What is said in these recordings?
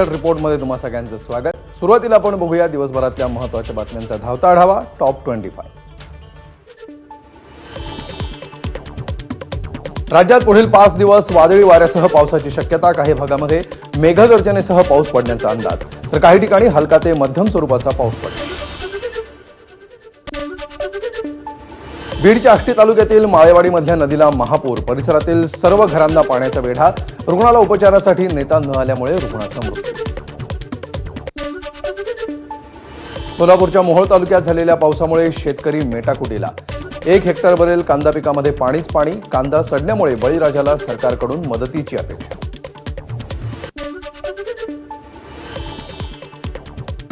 रिपोर्टमध्ये तुम्हा सगळ्यांचं स्वागत. सुरुवातीला आपण बघूया दिवसभरातल्या महत्त्वाच्या बातम्यांचा धावता आढावा. टॉप ट्वेंटी फाय राज्यात पुढील पाच दिवस वादळी वाऱ्यासह पावसाची शक्यता काही भागामध्ये मेघगर्जनेसह पाऊस पडण्याचा अंदाज. तर काही ठिकाणी हलका ते मध्यम स्वरूपाचा पाऊस पडेल. बीडच्या आष्टी तालुक्यातील माळेवाडीमधल्या नदीला महापूर. परिसरातील सर्व घरांना पाण्याचा वेढा. रुग्णाला उपचारासाठी नेता न आल्यामुळे रुग्णाचा मृत्यू. सोलापूरच्या मोहोळ तालुक्यात झालेल्या पावसामुळे शेतकरी मेटाकुटीला. एक हेक्टरवरील कांदा पिकामध्ये पाणीच पाणी. कांदा सडल्यामुळे बळीराजाला सरकारकडून मदतीची अपेक्षा.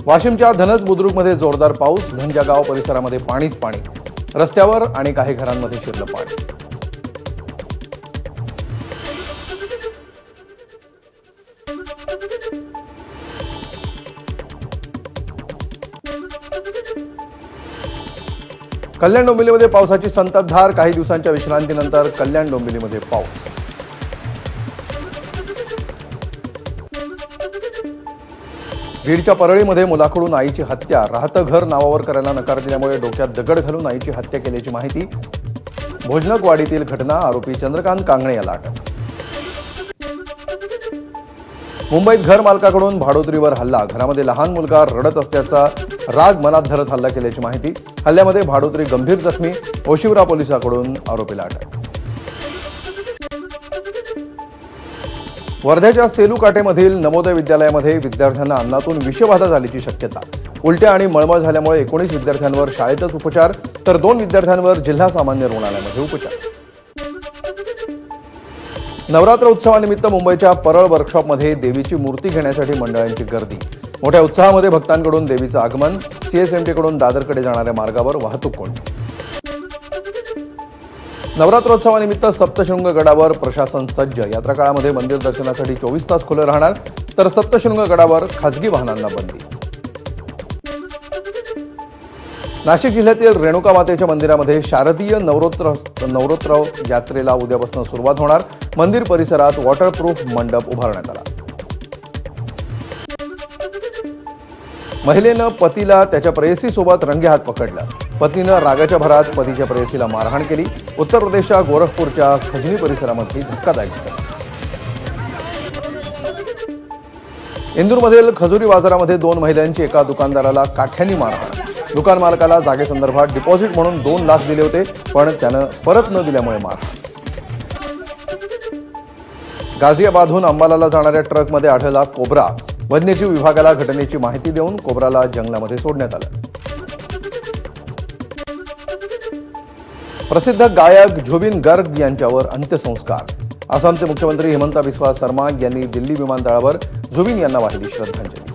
वाशिमच्या धनस बुद्रुकमध्ये जोरदार पाऊस. घनजा गाव परिसरामध्ये पाणीच पाणी. रस्त्यावर आणि काही घरांमध्ये शिरलं पाणी. कल्याण डोंबिवलीमध्ये पावसाची संततधार काही दिवसांच्या विश्रांतीनंतर कल्याण डोंबिवलीमध्ये पाऊस. बीडच्या परळीमध्ये मुलाकडून आईची हत्या राहतं घर नावावर करायला नकार दिल्यामुळे डोक्यात दगड घालून आईची हत्या केल्याची माहिती भोजनकवाडीतील घटना आरोपी चंद्रकांत कांगणे याला अटक. मुंबईत घर मालकाकडून भाडोत्रीवर हल्ला घरामध्ये लहान मुलगा रडत असल्याचा राग मनात धरत हल्ला केल्याची माहिती हल्ल्यामध्ये भाडोत्री गंभीर जखमी ओशिवरा पोलिसाकडून आरोपीला अटक. वर्ध्याच्या सेलू काटेमधील नवोदय विद्यालयामध्ये विद्यार्थ्यांना अन्नातून विषबाधा झाल्याची शक्यता. उलट्या आणि मळमळ झाल्यामुळे एकोणीस विद्यार्थ्यांवर शाळेतच उपचार तर दोन विद्यार्थ्यांवर जिल्हा सामान्य रुग्णालयामध्ये उपचार. नवरात्र उत्सवानिमित्त मुंबईच्या परळ वर्कशॉपमध्ये देवीची मूर्ती घेण्यासाठी मंडळांची गर्दी. मोठ्या उत्साहामध्ये भक्तांकडून देवीचं आगमन सीएसएमटीकडून दादरकडे जाणाऱ्या मार्गावर वाहतूक कोंडी. नवरात्रोत्सवानिमित्त सप्तशृंग गडावर प्रशासन सज्ज. यात्रा काळामध्ये मंदिर दर्शनासाठी चोवीस तास खुलं राहणार तर सप्तशृंग गडावर खासगी वाहनांना बंदी. नाशिक जिल्ह्यातील रेणुका मातेच्या मंदिरामध्ये शारदीय नवरोत्र नवरोत्सव यात्रेला उद्यापासून सुरुवात होणार. मंदिर परिसरात वॉटरप्रूफ मंडप उभारण्यात आला. महिलेनं पतीला त्याच्या प्रेयसीसोबत रंगेहात पकडलं. पत्नीनं रागाच्या भरात पतीच्या प्रेयसीला मारहाण केली. उत्तर प्रदेशच्या गोरखपूरच्या खजनी परिसरामध्ये धक्कादायक घटना. इंदूरमधील खजुरी बाजारामध्ये दोन महिलांची एका दुकानदाराला काठ्यांनी मारहाण. दुकान मालकाला जागेसंदर्भात डिपॉझिट म्हणून दोन लाख दिले होते पण त्यानं परत न दिल्यामुळे मारहाण. गाझियाबादहून अंबालाला जाणाऱ्या ट्रकमध्ये आढळला कोब्रा. वन्यजीव विभागाला घटनेची माहिती देऊन कोब्राला जंगलामध्ये सोडण्यात आलं. प्रसिद्ध गायक झुबिन गर्ग यांच्यावर अंत्यसंस्कार. आसामचे मुख्यमंत्री हिमंता बिस्वा शर्मा यांनी दिल्ली विमानतळावर झुबिन यांना वाहिली श्रद्धांजली.